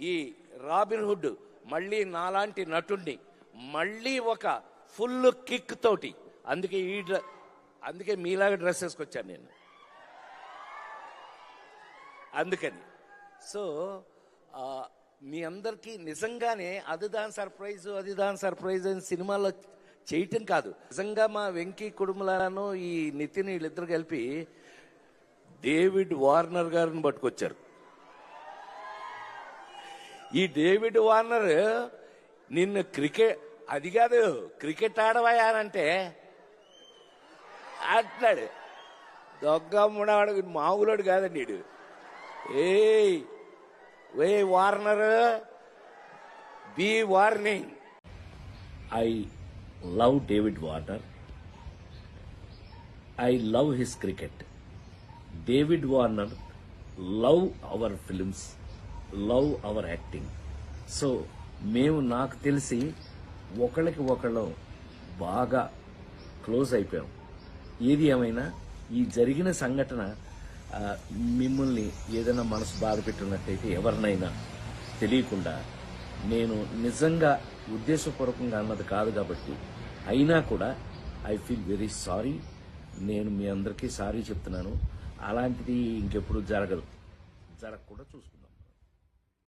ఈ రాబిన్హుడ్ మళ్ళీ నాలాంటి నటుణ్ణి మళ్ళీ ఒక ఫుల్ కిక్ తోటి. అందుకే ఈ డ్ర అందుకే మీలాగా డ్రెస్ వేసుకొచ్చాను నేను. అందుకని. సో మీ అందరికీ నిజంగానే అది దాని సర్ప్రైజ్ అది దాని సర్ప్రైజ్ అని సినిమాలో చేయటం కాదు. నిజంగా మా వెంకీ కుటుంబాలను ఈ నితిన్ వీళ్ళిద్దరు కలిపి డేవిడ్ వార్నర్ గారిని పట్టుకొచ్చారు. ఈ డేవిడ్ వార్నర్ నిన్ను క్రికెట్ అది కాదు క్రికెట్ ఆడవయానంటే అంటున్నాడు. దొంగ మునవాడు మామూలుడు కాదండి వీడు. ఏయ్ వే Warner be warning. I love David Warner. I love his cricket. David Warner love our films. Love our acting. So మేము నాకు తెలిసి ఒకళ్ళకి ఒకళ్ళు బాగా క్లోజ్ అయిపోయాం. ఏది ఏమైనా ఈ జరిగిన సంఘటన మిమ్మల్ని ఏదైనా మనసు బాధ పెట్టినట్టయితే ఎవరినైనా తెలియకుండా నేను నిజంగా ఉద్దేశపూర్వకంగా అన్నది కాదు కాబట్టి అయినా కూడా ఐ ఫీల్ వెరీ సారీ. నేను మీ అందరికీ సారీ చెప్తున్నాను. అలాంటిది ఇంకెప్పుడు జరగదు. జరగకుండా చూసుకుందాం.